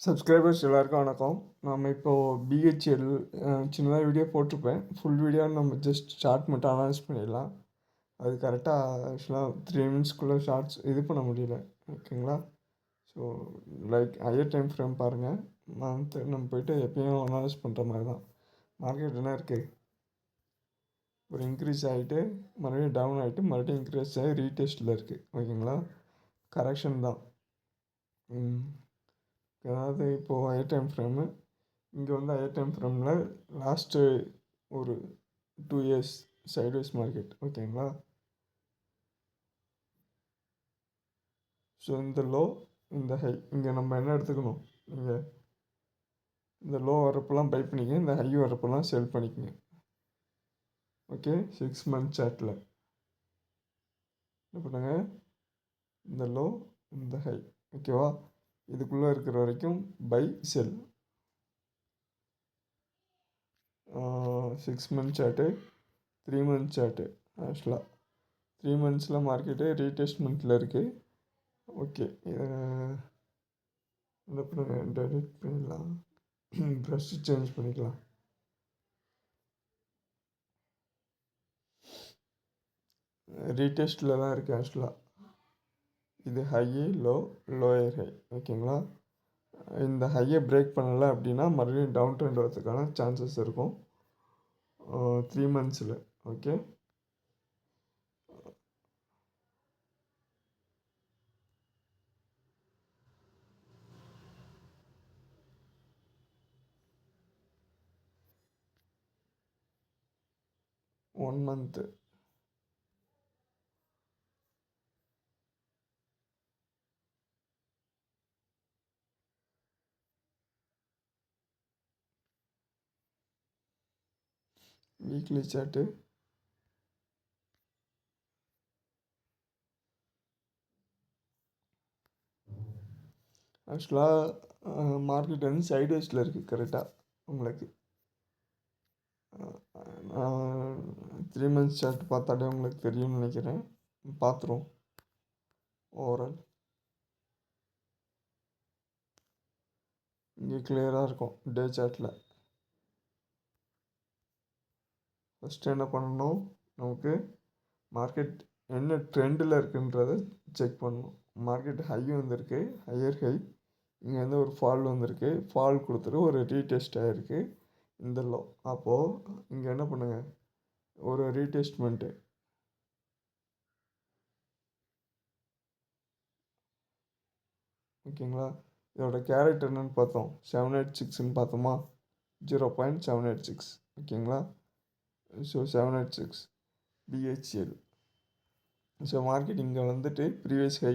Subscribers எல்லாருக்கும் வணக்கம். நம்ம இப்போது பிஹெச்எல் சின்னதாக வீடியோ போட்டிருப்பேன். ஃபுல் வீடியோ நம்ம ஜஸ்ட் ஷார்ட் மட்டும் அனௌன்ஸ் பண்ணிடலாம். அது கரெக்டாக ஆக்சுவலாக த்ரீ மினிட்ஸ்க்குள்ளே ஷார்ட்ஸ் இது பண்ண முடியல. ஓகேங்களா so like higher time frame பாருங்கள் மந்த் நம்ம போயிட்டு எப்பயும் அனலைஸ் பண்ணுற மாதிரி தான். மார்க்கெட் என்ன இருக்குது ஒரு இன்க்ரீஸ் ஆகிட்டு மறுபடியும் டவுன் ஆகிட்டு மறுபடியும் இன்க்ரீஸ் ஆகி ரீடெஸ்ட்டில் இருக்குது ஓகேங்களா கரெக்ஷன் தான். ம். அதாவது இப்போது ஹையர் டைம் ஃப்ரேமு இங்கே வந்து ஹையர் டைம் ஃப்ரேமில் லாஸ்ட்டு ஒரு டூ இயர்ஸ் சைட்வைஸ் மார்க்கெட் ஓகேங்களா ஸோ இந்த லோ இந்த ஹை இங்கே நம்ம என்ன எடுத்துக்கணும்? நீங்கள் இந்த லோ வரப்பெல்லாம் பை பண்ணிக்க இந்த ஹை வரப்பெல்லாம் செல் பண்ணிக்கங்க. ஓகே சிக்ஸ் மந்த் சார்ட்டில் என்ன பண்ணுங்க? இந்த லோ இந்த ஹை ஓகேவா இதுக்குள்ளே இருக்கிற வரைக்கும் buy sell six month chart three month chart ஆக்சுவலாக த்ரீ மந்த்ஸில் மார்க்கெட்டு ரீடெஸ்ட்மெண்ட்டில் இருக்குது ஓகே இந்த டெலிட் பண்ணிடலாம். ப்ரஷ் சேஞ்ச் பண்ணிக்கலாம். ரீடெஸ்ட்டில் தான் இருக்குது ஆக்சுவலாக இது ஹையு லோ லோயர் ஹை ஓகேங்களா? இந்த ஹையை பிரேக் பண்ணலை அப்படின்னா மறுபடியும் டவுன் ட்ரெண்ட் வரதுக்கான சான்சஸ் இருக்கும் three மந்த்ஸில் okay? One month weekly chart. ஆக்சுவலாக மார்க்கெட் வந்து சைட்வேஸில் இருக்குது கரெக்டாக உங்களுக்கு. த்ரீ மந்த்ஸ் சார்ட் பார்த்தாலே உங்களுக்கு தெரியும்னு நினைக்கிறேன். பார்த்துருவோம். ஓவரால் இங்கே கிளியராக இருக்கும் டே சார்ட்டில் ஃபஸ்ட்டு என்ன பண்ணணும்? நமக்கு மார்க்கெட் என்ன ட்ரெண்டில் இருக்குன்றதை செக் பண்ணணும். மார்க்கெட் ஹை வந்திருக்கு. ஹையர் ஹை இங்கே வந்து ஒரு ஃபால் வந்திருக்கு. ஃபால் கொடுத்துட்டு ஒரு ரீடெஸ்ட் ஆகிருக்கு இந்த லோ அப்போது இங்கே என்ன பண்ணுங்கள் ஒரு ரீடெஸ்ட்மெண்ட்டு ஓகேங்களா? இதோட கேரக்டர் என்னென்னு பார்த்தோம். செவன் எயிட் சிக்ஸ்ன்னு பார்த்தோமா? Zero point seven eight six ஓகேங்களா? So seven eight six BHEL so market இங்கே வந்துட்டு ப்ரீவியஸ் ஹை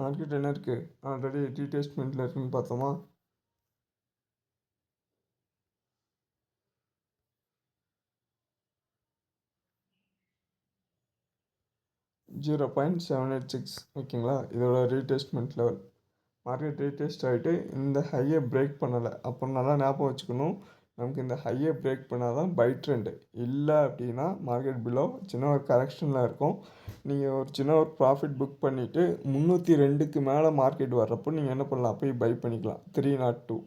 மார்க்கெட் என்ன இருக்குது ஆல்ரெடி ரீடெஸ்ட்மெண்ட்டில் இருக்குன்னு பார்த்தோமா? Zero point seven eight six ஓகேங்களா? இதோட ரீடெஸ்ட்மெண்ட் லெவல். மார்க்கெட் ரீடெஸ்ட் ஆகிட்டு இந்த ஹையை பிரேக் பண்ணலை. அப்புறம் நல்லா ஞாபகம் வச்சுக்கணும். நமக்கு இந்த ஹையை பிரேக் பண்ணால் தான் பை ட்ரெண்டு இல்லை அப்படின்னா மார்க்கெட் பிலோ சின்ன ஒரு கரெக்ஷனில் இருக்கும். நீங்கள் ஒரு சின்ன ஒரு ப்ராஃபிட் புக் பண்ணிவிட்டு முந்நூற்றி ரெண்டுக்கு மேலே மார்க்கெட் வர்றப்போ நீங்கள் என்ன பண்ணலாம்? போய் பை பண்ணிக்கலாம். த்ரீ நாட் டூ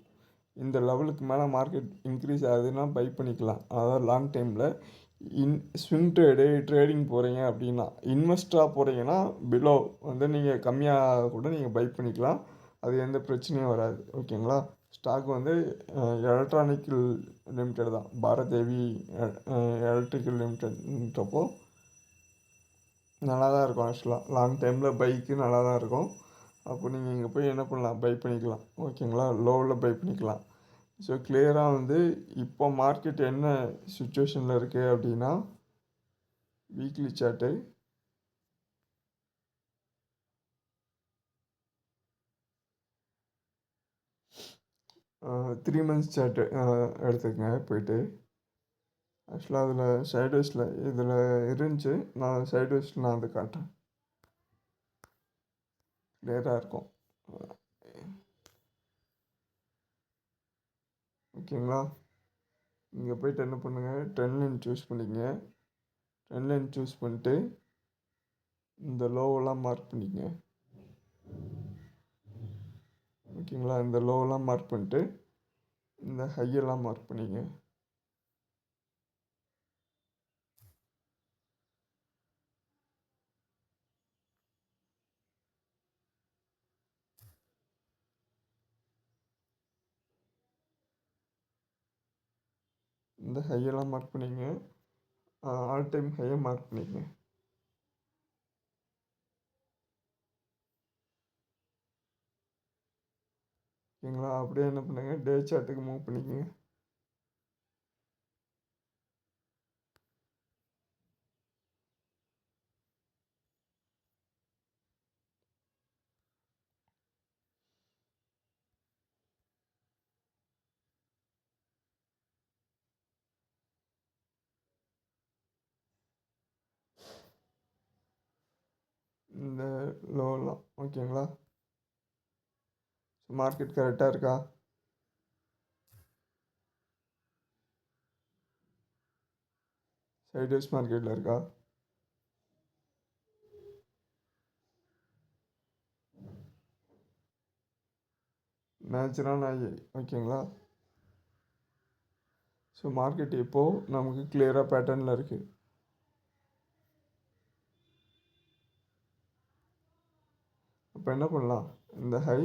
இந்த லெவலுக்கு மேலே மார்க்கெட் இன்க்ரீஸ் ஆகுதுன்னா பை பண்ணிக்கலாம். அதாவது லாங் டைமில் இன் ஸ்விங் ட்ரேடு ட்ரேடிங் போகிறீங்க அப்படின்னா இன்வெஸ்டாக போகிறீங்கன்னா பிலோ வந்து நீங்கள் கம்மியாக கூட நீங்கள் பை பண்ணிக்கலாம். அது எந்த பிரச்சனையும் வராது. ஓகேங்களா ஸ்டாக் வந்து எலக்ட்ரானிக்கல் லிமிடெட் தான். பாரத் தேவி எலக்ட்ரிக்கல் லிமிடெட்ன்றப்போ நல்லா தான் இருக்கும் ஆக்சுவலாக லாங் டைமில் பைக்கு நல்லா தான் இருக்கும். அப்போ நீங்கள் இங்கே போய் என்ன பண்ணலாம்? பை பண்ணிக்கலாம். ஓகேங்களா? லோவில் பை பண்ணிக்கலாம். ஸோ கிளியராக வந்து இப்போ மார்க்கெட் என்ன சுச்சுவேஷனில் இருக்குது அப்படின்னா weekly chart three months chart எடுத்துக்கங்க போயிட்டு. ஆக்சுவலாக அதில் சைட்வேஸில் இதில் இருந்துச்சு. நான் சைட்வேஸில் நான் அதை காட்டுறேன். கிளியராக இருக்கும். ஓகேங்களா இங்கே போய்ட்டு என்ன பண்ணுங்கள் ட்ரெண்ட் லைன் சூஸ் பண்ணிக்கங்க. ட்ரெண்ட் லைன் சூஸ் பண்ணிட்டு இந்த லோவெல்லாம் மார்க் பண்ணிக்கங்க. ஓகேங்களா இந்த லோவெல்லாம் மார்க் பண்ணிட்டு இந்த ஹையெல்லாம் மார்க் பண்ணிங்க? இந்த ஹையெல்லாம் மார்க் பண்ணிங்க. ஆல் டைம் ஹையை மார்க் பண்ணிங்க. ஓகேங்களா? அப்படியே என்ன பண்ணுங்கள் டே சார்ட்டுக்கு மூவ் பண்ணிக்கங்க. இந்த லோலாம் ஓகேங்களா? மார்க்கெட் கரெக்டாக இருக்கா? சைட்வேஸ் மார்க்கெட்டில் இருக்கா? நேச்சுரான ஆகி ஓகேங்களா? ஸோ மார்க்கெட் இப்போது நமக்கு கிளியராக பேட்டர்னில் இருக்குது அப்போ என்ன பண்ணலாம்? இந்த ஹை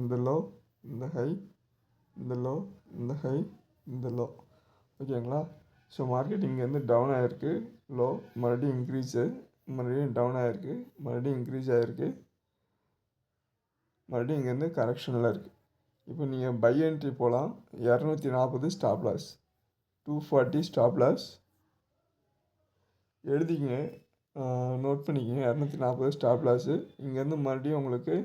இந்த லோ இந்த ஹை இந்த லோ இந்த ஹை இந்த லோ ஓகேங்களா ஸோ மார்க்கெட் இங்கேருந்து டவுன் ஆகிருக்கு லோ மறுபடியும் இன்க்ரீஸு மறுபடியும் டவுன் ஆகிருக்கு மறுபடியும் இன்க்ரீஸ் ஆகிருக்கு மறுபடியும் இங்கேருந்து கரெக்ஷனில் இருக்குது இப்போ நீங்கள் பை என்ட்ரி போகலாம் இரநூத்தி நாற்பது stop loss two forty stop loss எழுதிங்க நோட் பண்ணிக்கங்க. இரநூத்தி நாற்பது ஸ்டாப் லாஸு இங்கேருந்து மறுபடியும் உங்களுக்கு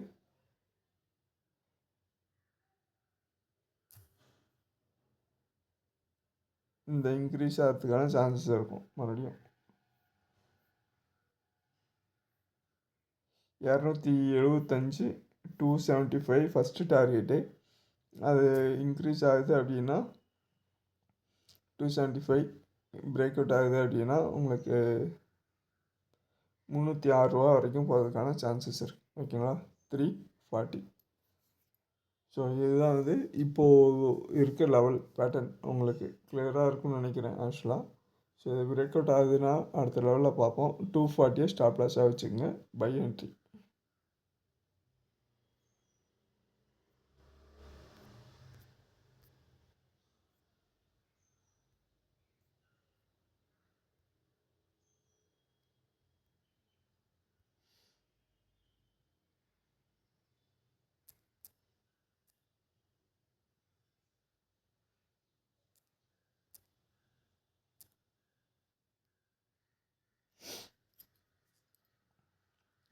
இந்த இன்க்ரீஸ் ஆகிறதுக்கான சான்சஸ் இருக்கும் மறுபடியும். இரநூத்தி எழுபத்தஞ்சி two seventy five first target அது இன்க்ரீஸ் ஆகுது அப்படின்னா two seventy five break out ஆகுது அப்படின்னா உங்களுக்கு முந்நூற்றி ஆறுரூவா வரைக்கும் போகிறதுக்கான சான்சஸ் இருக்குது ஓகேங்களா த்ரீ ஃபார்ட்டி ஸோ இதுதான் வந்து இப்போது இருக்க லெவல் பேட்டர்ன் உங்களுக்கு கிளியராக இருக்கும்னு நினைக்கிறேன் ஆக்சுவலாக ஸோ இது பிரேக் அவுட் ஆகுதுன்னா அடுத்த லெவலில் பார்ப்போம். டூ ஃபார்ட்டியை ஸ்டாப் லாஸாக வச்சுக்கோங்க. பை என்ட்ரி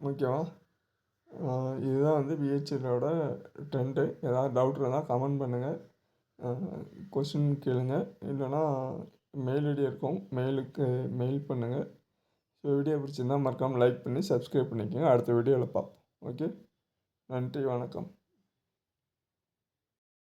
ஓகேவா uh, இதுதான் வந்து பிஹெச்எல்லோட ட்ரெண்டு ஏதாவது டவுட் இருந்தால் கமெண்ட் பண்ணுங்கள் கொஷின் uh, கேளுங்க. இல்லைனா மெயில் ஐடி இருக்கும். மெயிலுக்கு மெயில் பண்ணுங்கள் ஸோ வீடியோ பிடிச்சிருந்தால் மறக்காமல் லைக் பண்ணி சப்ஸ்கிரைப் பண்ணிக்கோங்க. அடுத்த வீடியோவில் பார்ப்போம் ஓகே நன்றி வணக்கம்.